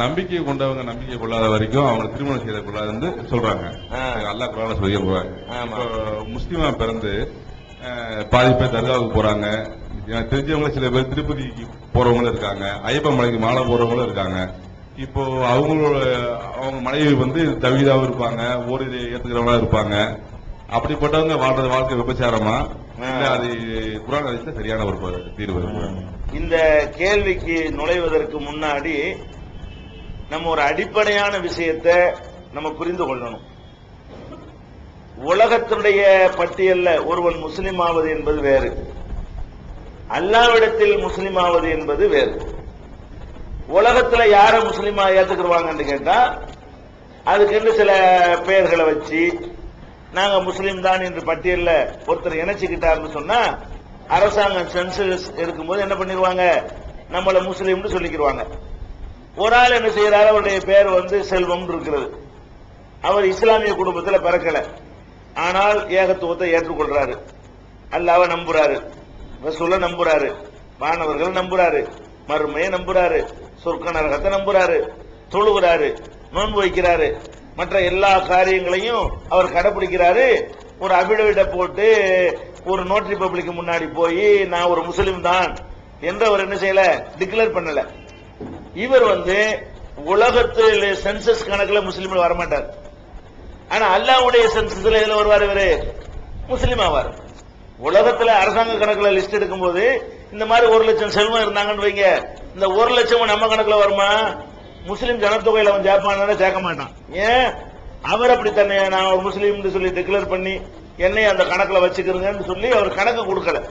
நம்பிக்கை கொண்டவங்க நம்பிக்கை கொள்ளாத வரைக்கும் அவங்க திருமணம் செய்த கூடாதுன்னு சொல்றாங்க குரான்ல சொல்லியிருப்பாங்க ஆமா. இப்போ முஸ்லீமா பிறந்து பாதி பேர் தர்காவுக்கு போறாங்க. எனக்கு தெரிஞ்சவங்க சில பேர் திருப்பதிக்கு போறவங்களும் இருக்காங்க. ஐயப்பன் மலைக்கு மாலை போறவங்களும் இருக்காங்க. இப்போ அவங்களோட அவங்க மனைவி வந்து தவிதாவும் இருப்பாங்க. ஓரிரை ஏத்துக்கிறவங்களா இருப்பாங்க. அப்படிப்பட்டவங்க வாழ்றது வாழ்க்கை விபச்சாரமா? அது குரான் ஹதீஸ்ல சரியான ஒரு தீர்வு. இந்த கேள்விக்கு நுழைவதற்கு முன்னாடி நம்ம ஒரு அடிப்படையான விஷயத்தை நம்ம புரிந்து கொள்ளணும். உலகத்தினுடைய பட்டியல்ல ஒருவன் முஸ்லிம் ஆவது என்பது வேறு. அல்லாவிடத்தில் முஸ்லிம் ஆவது என்பது வேறு. உலகத்துல யார முஸ்லிமா ஏத்துக்கிடுவாங்கன்னு கேட்டா அதுக்கு சில பெயர்களை வச்சு நாங்க முஸ்லீம் தான் என்று பட்டியல்ல ஒருத்தர் இணைச்சுக்கிட்டாருன்னு சொன்னா அரசாங்கம் சென்சஸ் இருக்கும்போது என்ன பண்ணிடுவாங்க? நம்மள முஸ்லீம்னு சொல்லிக்கிடுவாங்க. ஒரு ஆள் என்ன செய்யறாரு? அவருடைய பேர் வந்து செல்வம் இருக்கிறது. அவர் இஸ்லாமிய குடும்பத்தில் பிறக்கல. ஆனால் ஏகத்துவத்தை ஏற்றுக்கொள்றாரு. அல்லாவை நம்புறாரு. ரசூலை நம்புறாரு. மாணவர்கள் நம்புறாரு. மறுமையை நம்புறாரு. சொர்க்க நரகத்தை நம்புறாரு. தொழுகிறாரு. நோன்பு வைக்கிறாரு. மற்ற எல்லா காரியங்களையும் அவர் கடைபிடிக்கிறாரு. ஒரு அபிடவிட போட்டு ஒரு நோட்டரி பப்ளிக் முன்னாடி போய் நான் ஒரு முஸ்லீம் தான் என்று அவர் என்ன செய்யல? டிக்ளேர் பண்ணல. இவர் வந்து உலகத்தில் சென்சஸ் கணக்கில் முஸ்லீம்கள் வரமாட்டார். ஆனா அல்லாவுடைய சென்சஸ்ல எதுல வருவார் இவரு? முஸ்லீம் ஆவார். உலகத்துல அரசாங்க கணக்குல லிஸ்ட் எடுக்கும்போது இந்த மாதிரி ஒரு லட்சம் செல்வம் இருந்தாங்கன்னு வைங்க. இந்த ஒரு லட்சம் நம்ம கணக்குல வருமா? முஸ்லீம் ஜனத்தொகையில அவன் ஜாப்பான சேர்க்க மாட்டான். ஏன்? அவர் அப்படி தன்னை நான் ஒரு முஸ்லீம் சொல்லி டிக்ளேர் பண்ணி என்னை அந்த கணக்குல வச்சுக்கிறேங்கன்னு சொல்லி அவர் கணக்கு கொடுக்கல.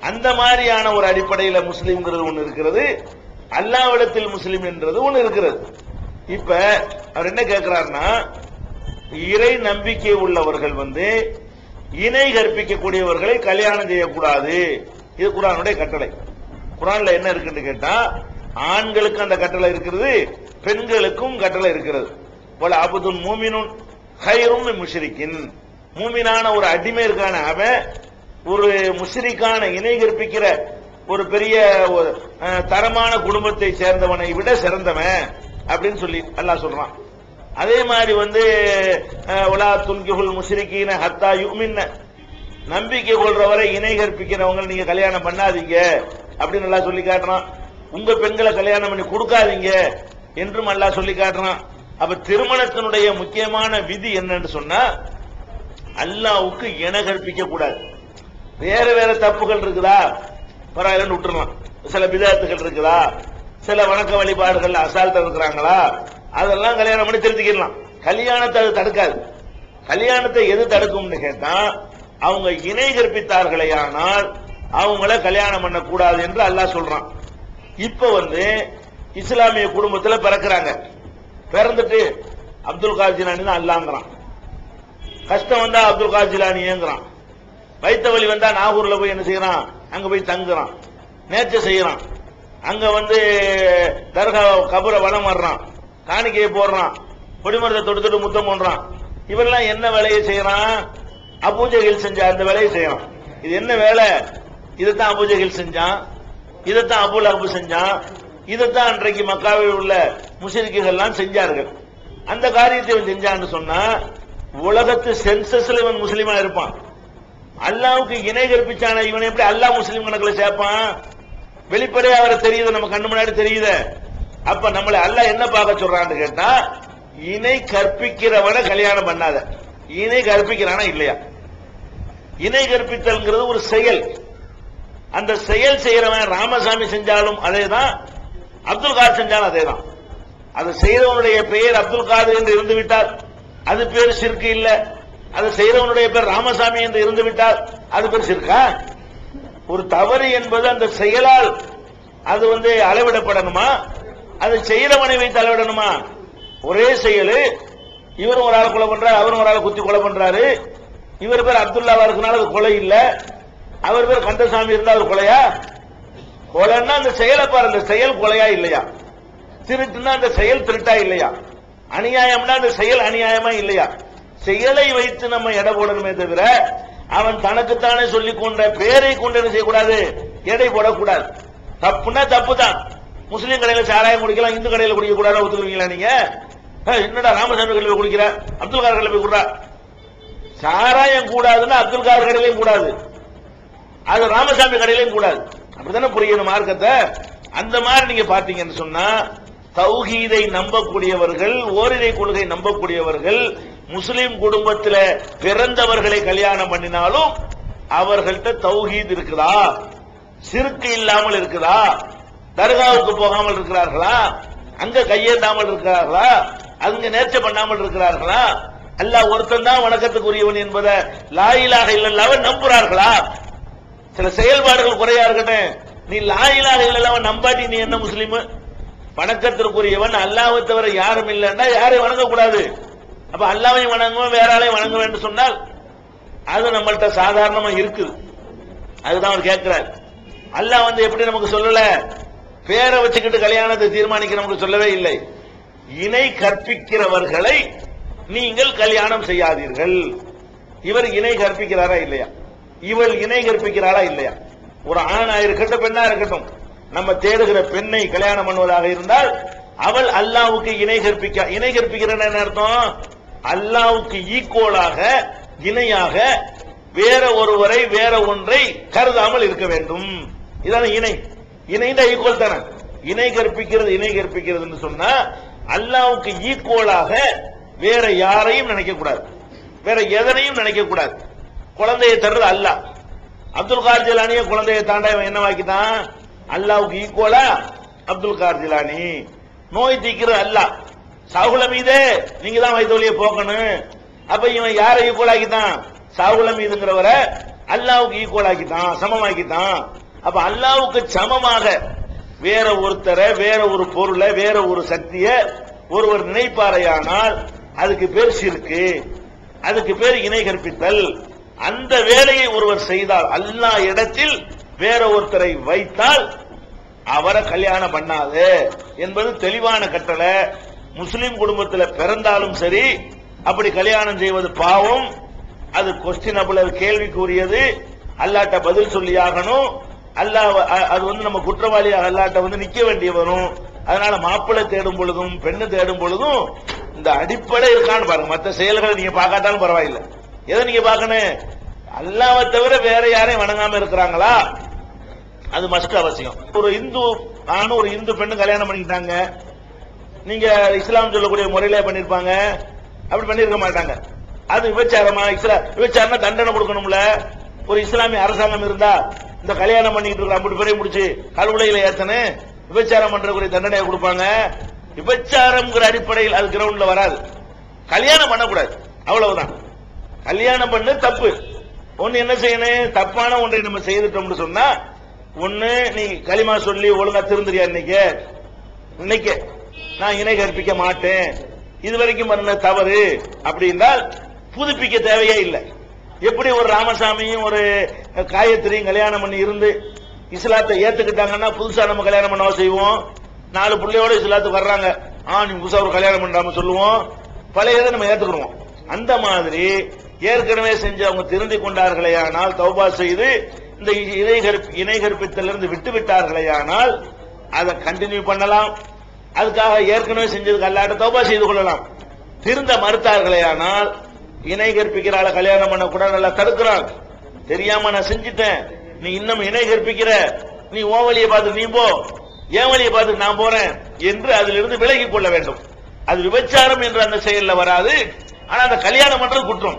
அந்த மாதிரியான ஒரு அடிப்படையில முஸ்லீம்ங்கிறது ஒண்ணு இருக்கிறது. அல்லாவிடத்தில் முஸ்லீம் என்றது ஒண்ணு இருக்கிறது. இப்ப அவர் என்ன கேட்கிறாருன்னா இறை நம்பிக்கை உள்ளவர்கள் வந்து இணை கற்பிக்கக்கூடியவர்களை கல்யாணம் செய்யக்கூடாது. இது குரானுடைய கட்டளை. குரான்ல என்ன இருக்குன்னு கேட்டா ஆண்களுக்கு அந்த கட்டளை இருக்கிறது பெண்களுக்கும் கட்டளை இருக்கிறது. போல அபுதுன் மூமினுன் ஹைரும் முஷரிக்கின். மூமினான ஒரு அடிமை இருக்கான அவன் ஒரு முஷரிக்கான இணை கற்பிக்கிற ஒரு பெரிய ஒரு, தரமான குடும்பத்தை சேர்ந்தவனை விட சிறந்தவன் அப்படின்னு சொல்லி அல்லாஹ் சொல்றான். அதே மாதிரி வந்து உலா துன்கிஹுல் முஷ்ரிக்கீன ஹத்தா யுமின்ன. நம்பிக்கை கொள்றவரை இணை கற்பிக்கிறவங்க நீங்க கல்யாணம் பண்ணாதீங்க அப்படின்னு நல்லா சொல்லி காட்டுறான். உங்க பெண்களை கல்யாணம் பண்ணி கொடுக்காதீங்க என்றும் அல்லாஹ் சொல்லி காட்டுறான். அப்ப திருமணத்தினுடைய முக்கியமான விதி என்னன்னு சொன்னா அல்லாவுக்கு இணை கற்பிக்க கூடாது. வேற வேற தப்புகள் இருக்குதா? பரவாயில்லன்னு விட்டுறலாம். சில விதத்துகள் இருக்குதா? சில வணக்க வழிபாடுகள் அசால்ட்டா இருக்கிறாங்களா? அதெல்லாம் கல்யாணம் பண்ணி திருத்திக்கிடலாம். கல்யாணத்தை அது தடுக்காது. கல்யாணத்தை எது தடுக்கும்னு கேட்டா அவங்க இணை கற்பித்தார்களே ஆனால் அவங்கள கல்யாணம் பண்ணக்கூடாது என்று அல்லாஹ் சொல்றான். இப்ப வந்து இஸ்லாமிய குடும்பத்துல பிறக்கிறாங்க. பிறந்துட்டு அப்துல் கார் தான் அல்லாங்கிறான். கஷ்டம் வந்தா அப்துல் கார் ஏங்குறான். வைத்த வழி வந்தா நாகூர்ல போய் என்ன செய்யறான் அங்க போய் தங்குறான். நேர்ச்சை செய்யறான். அங்க வந்து தர்கா கபரை வளம் வர்றான். காணிக்கையை போடுறான். கொடிமரத்தை தொட்டு தொட்டு முத்தம் பண்ணுறான் இவரெல்லாம் என்ன வேலையை செய்யறான்? அபூஜைகள் செஞ்சா அந்த வேலையை செய்யறான். இது என்ன வேலை? இதைத்தான் அபூஜைகள் செஞ்சான். இதைத்தான் அபுல் அபு செஞ்சான். இதைத்தான் அன்றைக்கு மக்காவில் உள்ள முஸ்லிம்கள் செஞ்சார்கள். அந்த காரியத்தை இவன் செஞ்சான்னு சொன்னா உலகத்து சென்சஸ்ல இவன் முஸ்லீமா இருப்பான். அல்லாவுக்கு இணை கற்பிச்சான? இவன் எப்படி அல்லாஹ் முஸ்லீம் கணக்குல சேர்ப்பான்? வெளிப்படையா அவரை தெரியுது? நம்ம கண்ணு முன்னாடி தெரியுது? அப்ப நம்மளை அல்லாஹ் என்ன பார்க்க சொல்றான்னு கேட்டா இணை கற்பிக்கிறவனை கல்யாணம் பண்ணாத. இணை கற்பிக்கிறானா? இல்லையா? இணை கற்பித்தல்ங்கிறது ஒரு செயல். அந்த செயல் செய்யறவன் ராமசாமி செஞ்சாலும் அதேதான் அப்துல் காதர் செஞ்சாலும் அதேதான். அது செய்தவனுடைய பெயர் அப்துல் காதர் என்று இருந்து விட்டால் அது பேர் சிற்கு இல்ல. அது செய்யறவனுடைய பேர் ராமசாமி என்று இருந்து விட்டால் அது பேர் சிற்கா? ஒரு தவறு என்பது அந்த செயலால் அது வந்து அளவிடப்படணுமா? அது செய்யறவனை வைத்து அளவிடணுமா? ஒரே செயல். இவரும் ஒரு ஆள் கொலை பண்றாரு அவரும் ஒரு ஆள் குத்தி கொலை பண்றாரு. இவர் பேர் அப்துல்லாவா இருக்கனால அது கொலை இல்ல. அவர் பேர் கந்தசாமி இருந்தா அது கொலையா? கொலைன்னா அந்த செயலை பாரு அந்த செயல் கொலையா இல்லையா? திருட்டுன்னா அந்த செயல் திருட்டா இல்லையா? அநியாயம்னா அந்த செயல் அநியாயமா இல்லையா? செயலை வைத்து நம்ம எடை போடணுமே தவிர அவன் தனக்குத்தானே சொல்லிக் கொண்ட பேரை கொண்டு என்ன செய்யக்கூடாது? எடை போடக்கூடாது. தப்புனா தப்பு தான் முஸ்லீம் கடையில சாராயம் குடிக்கலாம் இந்து கடையில குடிக்க கூடாது ஒத்துக்குவீங்களா நீங்க என்னடா ராமசாமி கடையில குடிக்கிற? அப்துல் கார் கடையில போய் குடுறா? சாராயம் கூடாதுன்னா அப்துல் கார் கடையிலையும் கூடாது. அது ராமசாமி கடையிலையும் கூடாது. அப்படித்தானே புரியணும் மார்க்கத்தை? அந்த மாதிரி நீங்க பாத்தீங்கன்னு சொன்னா தௌஹீதை நம்பக்கூடியவர்கள் ஓரிரை கொள்கை நம்பக்கூடியவர்கள் முஸ்லிம் குடும்பத்துல பிறந்தவர்களை கல்யாணம் பண்ணினாலும் அவர்கள்ட்ட தௌஹீத் இருக்குதா? சிறுக்கு இல்லாமல் இருக்குதா? தர்காவுக்கு போகாமல் இருக்கிறார்களா? அங்க கையேந்தாமல் இருக்கிறார்களா? அங்க நேர்ச்சை பண்ணாமல் இருக்கிறார்களா? அல்லாஹ் ஒருத்தன் தான் வணக்கத்துக்குரியவன் என்பதை லாயிலாக இல்லல்லாம நம்புறார்களா? சில செயல்பாடுகள் குறையா இருக்கட்டும். நீ லாயிலாக இல்லல்லாம நம்பாட்டி நீ என்ன முஸ்லீம்? வணக்கத்திற்குரியவன் அல்லாவை தவிர யாரும் இல்லைன்னா யாரையும் வணங்கக்கூடாது. அப்ப அல்லாவையும் வணங்குவோம் வேற ஆளையும் வணங்க வேண்டும் சொன்னால் அது நம்மள்ட்ட சாதாரணமா இருக்குது. அதுதான் அவர் கேட்கிறார். அல்லாஹ் வந்து எப்படி நமக்கு சொல்லல? பேரை வச்சுக்கிட்டு கல்யாணத்தை தீர்மானிக்க நமக்கு சொல்லவே இல்லை. இணை கற்பிக்கிறவர்களை நீங்கள் கல்யாணம் செய்யாதீர்கள். இவர் இணை கற்பிக்கிறாரா இல்லையா? இவள் இணை கற்பிக்கிறாரா இல்லையா? ஒரு ஆணா இருக்கட்டும் பெண்ணா இருக்கட்டும் நம்ம தேடுகிற பெண்ணை கல்யாணம் பண்ணுவதாக இருந்தால் அவள் அல்லாவுக்கு இணை கற்பிக்க இணை கற்பிக்கிறன்னு என்ன அர்த்தம்? அல்லாவுக்கு ஈக்குவலாக இணையாக வேற ஒருவரை வேற ஒன்றை கருதாமல் இருக்க வேண்டும். இதான இணை. இணைந்த ஈக்குவல் தானே. இணை கற்பிக்கிறது இணை கற்பிக்கிறதுன்னு சொன்னா அல்லாவுக்கு ஈக்குவலாக வேற யாரையும் நினைக்க கூடாது வேற எதனையும் நினைக்க கூடாது குழந்தையை தர்றது அல்லாஹ் அப்துல் கார் ஜிலானிய குழந்தையை தாண்டா இவன் என்ன வாக்கிட்டான்? அல்லாவுக்கு ஈக்குவலா அப்துல் கார் ஜிலானி. நோய் தீக்கிறது அல்லாஹ் சாகுல மீதே நீங்க தான் வைத்தோலிய போக்கணும். அப்ப இவன் யாரை ஈக்குவல் ஆக்கிட்டான் சாகுல மீதுங்கிறவரை அல்லாவுக்கு ஈக்குவல் ஆக்கிட்டான் சமமாக்கிட்டான் அப்ப அல்லாவுக்கு சமமாக வேற ஒருத்தரை வேற ஒரு பொருளை வேற ஒரு சக்தியை ஒருவர் நினைப்பாரையானால் அதுக்கு பேர் சிறுக்கு அதுக்கு பேர் இணை கற்பித்தல். அந்த வேலையை ஒருவர் செய்தால் அல்லாஹ் இடத்தில் வேற ஒருத்தரை வைத்தால் அவரை கல்யாணம் பண்ணாது என்பது தெளிவான கட்டளை. முஸ்லிம் குடும்பத்தில் பிறந்தாலும் சரி அப்படி கல்யாணம் செய்வது பாவம். அது கொஸ்டினபிள் கேள்விக்குரியது. அல்லாட்ட பதில் சொல்லி ஆகணும். அல்லாஹ் அது வந்து நம்ம குற்றவாளியாக அல்லாட்ட வந்து நிக்க வேண்டிய வரும். அதனால மாப்பிள்ளை தேடும் பொழுதும் பெண்ணு தேடும் பொழுதும் இந்த அடிப்படை இருக்கான்னு பாருங்க. மற்ற செயல்களை நீங்க பார்க்காட்டாலும் பரவாயில்லை. எதை நீங்க பார்க்கணும்? அல்லாவை தவிர வேற யாரையும் வணங்காம இருக்கிறாங்களா? அது மஸ்ட் அவசியம். ஒரு இந்து நானும் ஒரு இந்து பெண்ணு கல்யாணம் பண்ணிக்கிட்டாங்க. நீங்க இஸ்லாம் சொல்லக்கூடிய முறையில பண்ணிருப்பாங்க. அப்படி பண்ணிருக்க மாட்டாங்க. அது விபச்சாரமா? இஸ்லா விபச்சாரம்னா தண்டனை கொடுக்கணும்ல. ஒரு இஸ்லாமிய அரசாங்கம் இருந்தா இந்த கல்யாணம் பண்ணிட்டு இருக்க அப்படி பேரையும் முடிச்சு கல்வுலையில ஏத்தனு விபச்சாரம் பண்றக்கூடிய தண்டனையை கொடுப்பாங்க. விபச்சாரம்ங்கிற அடிப்படையில் அது கிரவுண்ட்ல வராது. கல்யாணம் பண்ணக்கூடாது. அவ்வளவுதான். கல்யாணம் பண்ணு தப்பு. ஒன்னு என்ன செய்யணும்? தப்பான ஒன்றை நம்ம செய்துட்டோம்னு சொன்னா ஒன்னு நீ களிமா சொல்லி ஒழுங்கா திருந்துறியா இன்னைக்கு? இன்னைக்கு. நான் இணை கற்பிக்க மாட்டேன். இது வரைக்கும் பண்ண தவறு அப்படின்றால் புதுப்பிக்க தேவையே இல்லை. எப்படி ஒரு ராமசாமியும் ஒரு காயத்ரியும் கல்யாணம் பண்ணி இருந்து இஸ்லாத்தை ஏத்துக்கிட்டாங்கன்னா புதுசா நம்ம கல்யாணம் பண்ணவா செய்வோம்? நாலு பிள்ளையோட இஸ்லாத்துக்கு வர்றாங்க. ஆ நீ புதுசா ஒரு கல்யாணம் பண்றாம சொல்லுவோம். பழையதை நம்ம ஏத்துக்கிறோம் அந்த மாதிரி ஏற்கனவே செஞ்சு அவங்க திருந்தி கொண்டார்களேயானால் தௌபா செய்து இந்த இணை கற்ப- இணை கற்பித்தலிருந்து விட்டு அதை கண்டினியூ பண்ணலாம். அதுக்காக ஏற்கனவே செஞ்சதுக்கு அல்லாட்ட தௌபா செய்து கொள்ளலாம். திருந்த மறுத்தார்களேயானால் இணை கற்பிக்கிறாள கல்யாணம் பண்ண கூட நல்லா தடுக்கிறான் தெரியாம நான் செஞ்சுட்டேன். நீ இன்னும் இணை கற்பிக்கிற. நீ ஓ வழியை பார்த்து நீ போ. ஏன் வழியை பார்த்து நான் போறேன் என்று அதிலிருந்து விலகிக் கொள்ள வேண்டும். அது விபச்சாரம் என்று அந்த செயல்ல வராது. ஆனா அந்த கல்யாணம் பண்றது குற்றம்.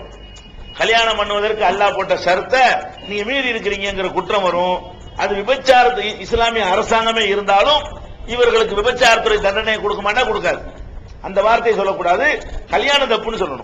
கல்யாணம் பண்ணுவதற்கு அல்லாஹ் போட்ட ஷர்த்தை நீங்க மீறி இருக்கிறீங்கிற குற்றம் வரும். அது விபச்சாரத்து இஸ்லாமிய அரசாங்கமே இருந்தாலும் இவர்களுக்கு விபச்சாரத்துறை தண்டனை கொடுக்க மாட்டா கொடுக்காது. அந்த வார்த்தையை சொல்லக்கூடாது. கல்யாணம் தப்புன்னு சொல்லணும்.